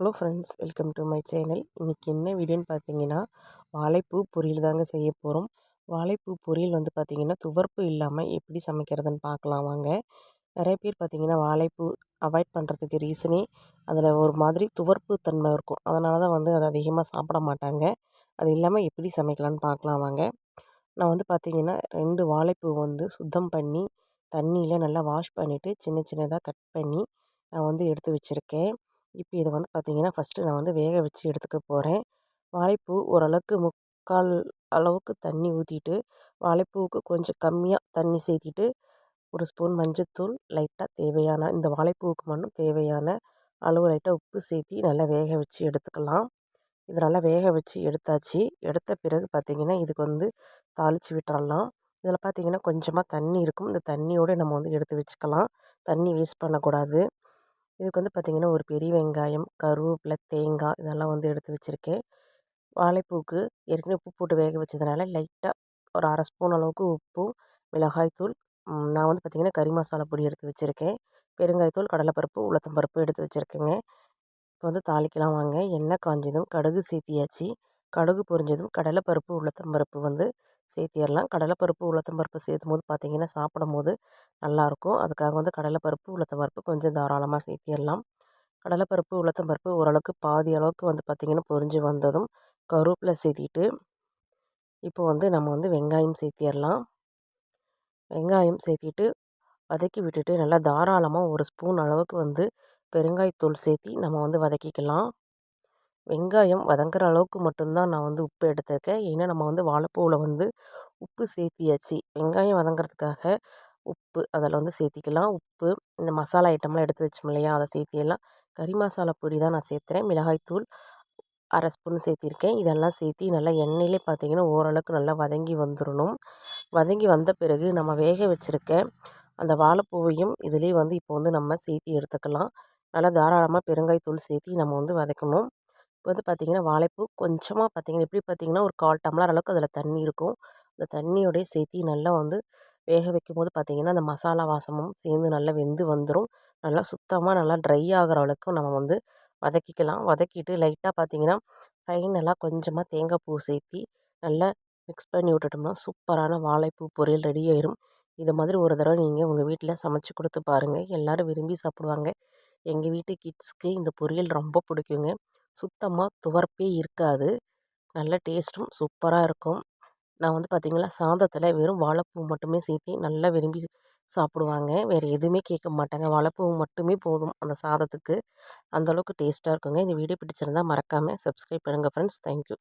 Hello friends welcome to my channel. இன்றைக்கி என்ன வீடியோன்னு பார்த்தீங்கன்னா வாழைப்பூ பொரியல் தாங்க செய்ய போகிறோம் வாழைப்பூ பொரியல் வந்து பார்த்திங்கன்னா துவர்ப்பு இல்லாமல் எப்படி சமைக்கிறதுன்னு பார்க்கலாம் வாங்க. நிறைய பேர் பார்த்திங்கன்னா வாழைப்பூ அவாய்ட் பண்ணுறதுக்கு ரீசனே அதில் ஒரு மாதிரி துவர்ப்பு தன்மை இருக்கும். அதனால தான் வந்து அதை அதிகமாக சாப்பிட மாட்டாங்க. அது இல்லாமல் எப்படி சமைக்கலான்னு பார்க்கலாம் வாங்க. நான் வந்து பார்த்திங்கன்னா ரெண்டு வாழைப்பூ வந்து சுத்தம் பண்ணி தண்ணியில் நல்லா வாஷ் பண்ணிவிட்டு சின்ன சின்னதாக கட் பண்ணி நான் வந்து எடுத்து வச்சுருக்கேன். இப்போ இதை வந்து பார்த்திங்கன்னா ஃபஸ்ட்டு நான் வந்து வேக வச்சு எடுத்துக்க போகிறேன் வாழைப்பூ ஓரளவுக்கு முக்கால் அளவுக்கு தண்ணி ஊற்றிட்டு வாழைப்பூவுக்கு கொஞ்சம் கம்மியாக தண்ணி சேர்த்திட்டு ஒரு ஸ்பூன் மஞ்சத்தூள் லைட்டாக தேவையான இந்த வாழைப்பூவுக்கு மட்டும் தேவையான அளவு லைட்டாக உப்பு சேர்த்தி நல்லா வேக வச்சு எடுத்துக்கலாம். இது நல்லா வேக வச்சு எடுத்தாச்சு. எடுத்த பிறகு பார்த்திங்கன்னா இதுக்கு வந்து தாளித்து விட்டுறலாம். இதில் பார்த்திங்கன்னா கொஞ்சமாக தண்ணி இருக்கும். இந்த தண்ணியோடு நம்ம வந்து எடுத்து வச்சுக்கலாம். தண்ணி வேஸ்ட் பண்ணக்கூடாது. இதுக்கு வந்து பார்த்திங்கன்னா ஒரு பெரிய வெங்காயம் கருவேப்பிலை தேங்காய் இதெல்லாம் வந்து எடுத்து வச்சுருக்கேன். வாழைப்பூக்கு ஏற்கனவே உப்பு போட்டு வேக வச்சதுனால லைட்டாக ஒரு அரை ஸ்பூன் அளவுக்கு உப்பும் மிளகாய்த்தூள் நான் வந்து பார்த்திங்கன்னா கறி மசாலா பொடி எடுத்து வச்சுருக்கேன். பெருங்காயத்தூள் கடலைப்பருப்பு உளுத்தம்பருப்பு எடுத்து வச்சுருக்கேங்க. இப்போ வந்து தாளிக்கலாம் வாங்க. எண்ணெய் காஞ்சதும் கடுகு சேர்த்தியாச்சு கடுகு பொரிஞ்சதும் கடலைப்பருப்பு உளுத்தம்பருப்பு வந்து சேர்த்திடலாம் கடலைப்பருப்பு உளுத்தம்பருப்பு சேர்த்தும் போது பார்த்திங்கன்னா சாப்பிடும் போது நல்லாயிருக்கும். அதுக்காக வந்து கடலைப்பருப்பு உளுத்தம்பருப்பு கொஞ்சம் தாராளமாக சேர்த்திடலாம் கடலைப்பருப்பு உளுத்தம்பருப்பு ஓரளவுக்கு பாதி அளவுக்கு வந்து பார்த்திங்கன்னா பொரிஞ்சு வந்ததும் கருவேப்பிலை சேர்த்திட்டு இப்போ வந்து நம்ம வந்து வெங்காயம் சேர்த்திடலாம் வெங்காயம் சேர்த்திட்டு வதக்கி விட்டுட்டு நல்லா தாராளமாக ஒரு ஸ்பூன் அளவுக்கு வந்து பெருங்காயத்தூள் சேர்த்தி நம்ம வந்து வதக்கிக்கலாம். வெங்காயம் வதங்குற அளவுக்கு மட்டும்தான் நான் வந்து உப்பு எடுத்திருக்கேன். ஏன்னா நம்ம வந்து வாழைப்பூவில் வந்து உப்பு சேர்த்தியாச்சு. வெங்காயம் வதங்குறதுக்காக உப்பு அதில் வந்து சேர்த்திக்கலாம். உப்பு இந்த மசாலா ஐட்டம்லாம் எடுத்து வச்சோம் இல்லையா அதை சேர்த்திடலாம். கறி மசாலா பொடி தான் நான் சேர்த்துறேன். மிளகாய்த்தூள் அரை ஸ்பூன் சேர்த்திருக்கேன். இதெல்லாம் சேர்த்தி நல்லா எண்ணெயிலே பார்த்திங்கன்னா ஓரளவுக்கு நல்லா வதங்கி வந்துடணும் வதங்கி வந்த பிறகு நம்ம வேக வச்சுருக்க அந்த வாழைப்பூவையும் இதுலேயே வந்து இப்போ வந்து நம்ம சேர்த்தி எடுத்துக்கலாம். நல்லா தாராளமாக பெருங்காயத்தூள் சேர்த்தி நம்ம வந்து வதக்கணும். இப்போ வந்து பார்த்திங்கன்னா வாழைப்பூ கொஞ்சமாக பார்த்திங்கன்னா எப்படி பார்த்திங்கன்னா ஒரு கால் டம்ளர் அளவுக்கு அதில் தண்ணி இருக்கும். அந்த தண்ணியோடைய சேர்த்தி நல்லா வந்து வேக வைக்கும் போது பார்த்திங்கன்னா அந்த மசாலா வாசமும் சேர்ந்து நல்லா வெந்து வந்துடும் நல்லா சுத்தமாக நல்லா ட்ரை ஆகிற அளவுக்கு நம்ம வந்து வதக்கிக்கலாம். வதக்கிட்டு லைட்டாக பார்த்திங்கன்னா ஃபைனலாக கொஞ்சமாக தேங்காய் பூ சேர்த்தி நல்லா மிக்ஸ் பண்ணி விட்டுட்டோம்னா சூப்பரான வாழைப்பூ பொரியல் ரெடி ஆயிரும். இது மாதிரி ஒரு தடவை நீங்கள் உங்கள் வீட்டில் சமைச்சு கொடுத்து பாருங்கள் எல்லோரும் விரும்பி சாப்பிடுவாங்க. எங்கள் வீட்டு கிட்ஸ்க்கு இந்த பொரியல் ரொம்ப பிடிக்குங்க. சுத்தமாக துவர்ப்பே இருக்காது. நல்ல டேஸ்ட்டும் சூப்பராக இருக்கும். நான் வந்து பார்த்திங்கன்னா சாதத்தில் வெறும் வாழைப்பூ மட்டுமே சேர்த்து நல்லா விரும்பி சாப்பிடுவாங்க. வேறு எதுவுமே கேட்க மாட்டாங்க. வாழைப்பூ மட்டுமே போதும் அந்த சாதத்துக்கு. அந்தளவுக்கு டேஸ்ட்டாக இருக்குங்க. இந்த வீடியோ பிடிச்சிருந்தால் மறக்காமல் சப்ஸ்கிரைப் பண்ணுங்கள் ஃப்ரெண்ட்ஸ் தேங்க்யூ